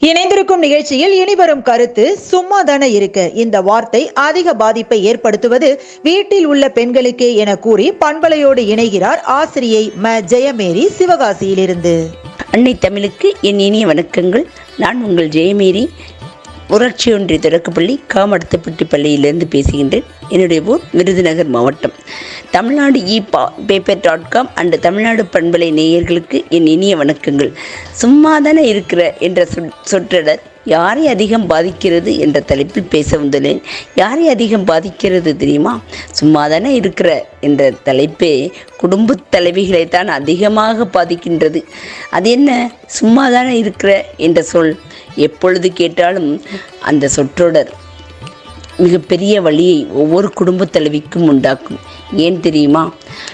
இணைந்திருக்கும் நிகழ்ச்சியில் இனிவரும் கருத்து சும்மா தானே இருக்கு. இந்த வார்த்தை அதிக பாதிப்பை ஏற்படுத்துவது வீட்டில் உள்ள பெண்களுக்கே என கூறி பண்பலையோடு இணைகிறார் ஆசிரியை ம. ஜெயமேரி சிவகாசியிலிருந்து. அன்னை தமிழுக்கு என் இனிய வணக்கங்கள். நான் உங்கள் ஜெயமேரி. ஊராட்சி ஒன்றிய தொடக்கப்பள்ளி காமடத்தப்பட்டி பள்ளியிலிருந்து பேசுகின்றேன் என்னுடைய ஊர் விருதுநகர் மாவட்டம். தமிழ்நாடு இ பா paper dot com and Tamil Nadu பண்பலை நேயர்களுக்கு என் இனிய வணக்கங்கள். சும்மாதானே இருக்கிற என்ற சொற்றொடர் யாரை அதிகம் பாதிக்கிறது என்ற தலைப்பில் பேச வந்துள்ளேன். யாரை அதிகம் பாதிக்கிறது தெரியுமா? சும்மா தானே இருக்கிற என்ற தலைப்பே குடும்பத் தலைவிகளை தான் அதிகமாக பாதிக்கின்றது. அது என்ன? சும்மா தானே இருக்கிற என்ற சொல் எப்பொழுது கேட்டாலும் அந்த சொற்றொடர் மிகப்பெரிய வழியை ஒவ்வொரு குடும்பத் தலைவிக்கும் உண்டாக்கும். ஏன் தெரியுமா?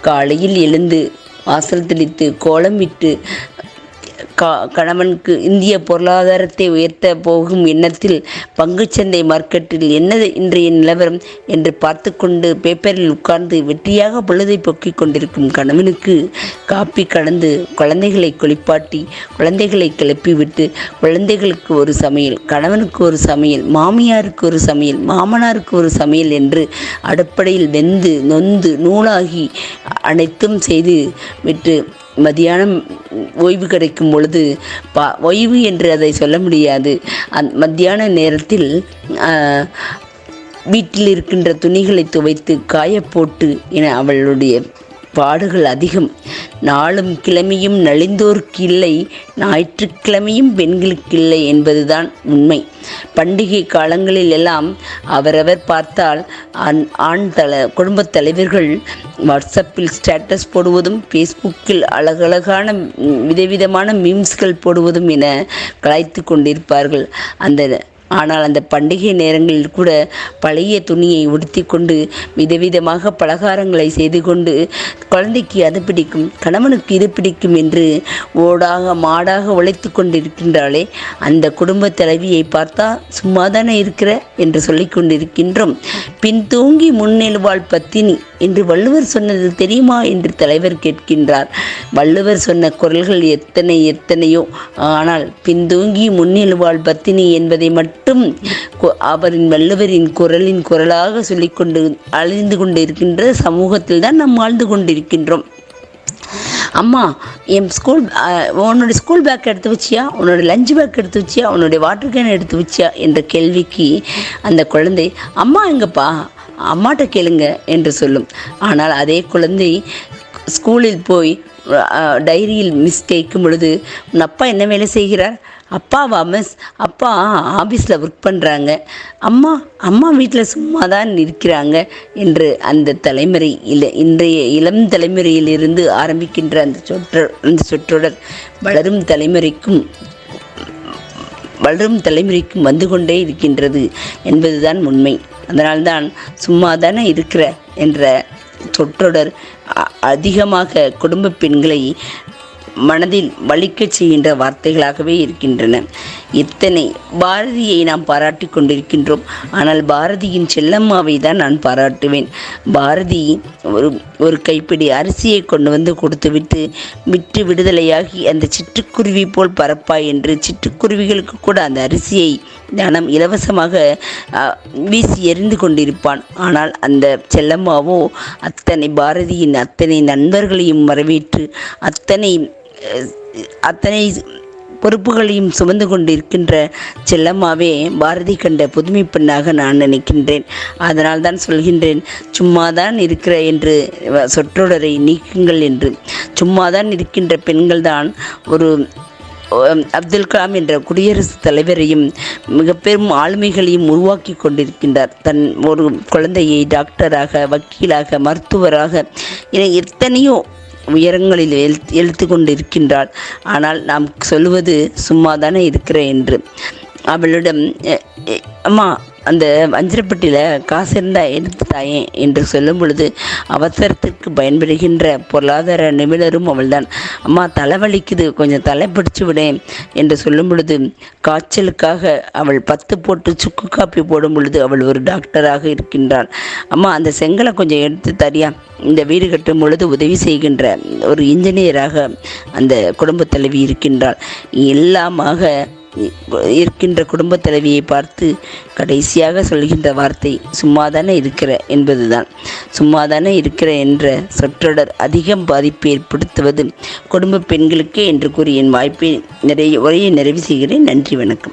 காலையில் எழுந்து வாசல் தெளித்து கோலம் விட்டு கா கணவனுக்கு இந்திய பொருளாதாரத்தை உயர்த்த போகும் எண்ணத்தில் பங்குச்சந்தை மார்க்கெட்டில் என்ன இன்றைய நிலவரம் என்று பார்த்து கொண்டு பேப்பரில் உட்கார்ந்து வெற்றியாக பொழுதை போக்கிக் கொண்டிருக்கும் கணவனுக்கு காப்பி கலந்து குழந்தைகளை குளிப்பாட்டி குழந்தைகளை கிளப்பிவிட்டு குழந்தைகளுக்கு ஒரு சமையல் கணவனுக்கு ஒரு சமையல் மாமியாருக்கு ஒரு சமையல் மாமனாருக்கு ஒரு சமையல் என்று அடிப்படையில் வெந்து நொந்து நூலாகி அனைத்தும் செய்து விட்டு மதியானம் ஓய்வு கிடைக்கும் பொழுது பா ஓய்வு என்று அதை சொல்ல முடியாது. அந் மத்தியான நேரத்தில் வீட்டில் இருக்கின்ற துணிகளை துவைத்து காய போட்டு என அவளுடைய பாடுகள் அதிகம். நாளும் கிழமையும் நலிந்தோர்க்கு இல்லை ஞாயிற்றுக்கிழமையும் பெண்களுக்கு இல்லை என்பதுதான் உண்மை. பண்டிகை காலங்களில் எல்லாம் அவரவர் பார்த்தால் ஆண் ஆண் தல குடும்பத் தலைவர்கள் வாட்ஸ்அப்பில் ஸ்டேட்டஸ் போடுவதும் ஃபேஸ்புக்கில் அழகழகான விதவிதமான மீம்ஸ்கள் போடுவதும் என கலாய்த்து கொண்டிருப்பார்கள். அந்த ஆனால் அந்த பண்டிகை நேரங்களில் கூட பழைய துணியை உடுத்தி கொண்டு விதவிதமாக பலகாரங்களை செய்து கொண்டு குழந்தைக்கு அது பிடிக்கும் கணவனுக்கு இது பிடிக்கும் என்று ஓடாக மாடாக உழைத்து கொண்டிருக்கின்றாளே அந்த குடும்ப தலைவியை பார்த்தா சும்மாதானே இருக்கிற என்று சொல்லி கொண்டிருக்கின்றோம் பின் தூங்கி முன்னெழுவாள் பத்தினி என்று வள்ளுவர் சொன்னது தெரியுமா என்று தலைவர் கேட்கின்றார். வள்ளுவர் சொன்ன குரல்கள் எத்தனை எத்தனையோ ஆனால் பின்தூங்கி முன்னெழுவாள் பத்தினி என்பதை மட்டும் அவரின் வள்ளுவரின் குரலின் குரலாக சொல்லிக்கொண்டு அழிந்து கொண்டிருக்கின்ற சமூகத்தில் தான் நாம் வாழ்ந்து கொண்டிருக்கின்றோம். அம்மா என் ஸ்கூல் உன்னோட ஸ்கூல் பேக் எடுத்து வச்சியா? உன்னோட லஞ்ச் பேக் எடுத்து வச்சியா? உன்னுடைய வாட்டர் கேன் எடுத்து வச்சியா? என்ற கேள்விக்கு அந்த குழந்தை அம்மா எங்கப்பா? அம்மாட்ட கேளுங்க என்று சொல்லும். ஆனால் அதே குழந்தை ஸ்கூலில் போய் டைரியில் மிஸ் கேட்கும் பொழுது உன் அப்பா என்ன வேலை செய்கிறார்? அப்பாவா மிஸ் அப்பா ஆஃபீஸில் ஒர்க் பண்ணுறாங்க அம்மா அம்மா வீட்டில் சும்மா தான் இருக்கிறாங்க என்று அந்த தலைமுறை இல்லை இன்றைய இளம் தலைமுறையிலிருந்து ஆரம்பிக்கின்ற அந்த சொற்றொ அந்த சொற்றொடர் வளரும் தலைமுறைக்கும் வளரும் தலைமுறைக்கும் வந்து கொண்டே இருக்கின்றது என்பதுதான் உண்மை. அதனால்தான் சும்மா தானே இருக்கிற என்ற சொற்றொடர் அதிகமாக குடும்ப பெண்களை மனதில் வலிக்கச் செய்கின்ற வார்த்தைகளாகவே இருக்கின்றன. இத்தனை பாரதியை நாம் பாராட்டி கொண்டிருக்கின்றோம். ஆனால் பாரதியின் செல்லம்மாவை தான் நான் பாராட்டுவேன். பாரதி ஒரு ஒரு கைப்பிடி அரிசியை கொண்டு வந்து கொடுத்துவிட்டு விட்டு விடுதலையாகி அந்த சிட்டுக்குருவி போல் பரப்பாய் என்று சிட்டுக்குருவிகளுக்கு கூட அந்த அரிசியை தனம் இலவசமாக வீசி எறிந்து கொண்டிருப்பான். ஆனால் அந்த செல்லம்மாவோ அத்தனை பாரதியின் அத்தனை நண்பர்களையும் வரவேற்று அத்தனை அத்தனை பொறுப்புகளையும் சுமந்து கொண்டிருக்கின்ற செல்லம்மாவே பாரதி கண்ட புதுமை பெண்ணாக நான் நினைக்கின்றேன். அதனால் தான் சொல்கின்றேன் சும்மாதான் இருக்கிற என்று சொற்றொடரை நீக்குங்கள் என்று. சும்மாதான் இருக்கின்ற பெண்கள் தான் ஒரு அப்துல் கலாம் என்ற குடியரசுத் தலைவரையும் மிக பெரும் ஆளுமைகளையும் உருவாக்கி கொண்டிருக்கின்றார். தன் ஒரு குழந்தையை டாக்டராக வக்கீலாக மருத்துவராக என எத்தனையோ உயரங்களில் எழுத்து எழுத்து கொண்டிருக்கின்றாள் ஆனால் நாம் சொல்வது சும்மாதானே இருக்கிற என்று. அவளிடம் அம்மா அந்த வஞ்சிரப்பட்டியில் காசு இருந்தால் எடுத்து தாயேன் என்று சொல்லும் பொழுது அவசரத்திற்கு பயன்படுகின்ற பொருளாதார நிபுணரும் அவள்தான். அம்மா தலைவலிக்குது கொஞ்சம் தலை பிடிச்சு விடேன் என்று சொல்லும் பொழுது காய்ச்சலுக்காக அவள் பத்து போட்டு சுக்கு காப்பி போடும் பொழுது அவள் ஒரு டாக்டராக இருக்கின்றாள். அம்மா அந்த செங்கலை கொஞ்சம் எடுத்து தரியா. இந்த வீடு கட்டும் பொழுது உதவி செய்கின்ற ஒரு இன்ஜினியராக அந்த குடும்பத் தலைவி இருக்கின்றாள். எல்லாமாக இருக்கின்ற குடும்பத் தலைவியை பார்த்து கடைசியாக சொல்கின்ற வார்த்தை சும்மாதானே இருக்கிற என்பதுதான். சும்மாதானே இருக்கிற என்ற சொற்றொடர் அதிகம் பாதிப்பை ஏற்படுத்துவது குடும்ப பெண்களுக்கே என்று கூறி என் வாய்ப்பை நிறைய உரையை நிறைவு செய்கிறேன். நன்றி வணக்கம்.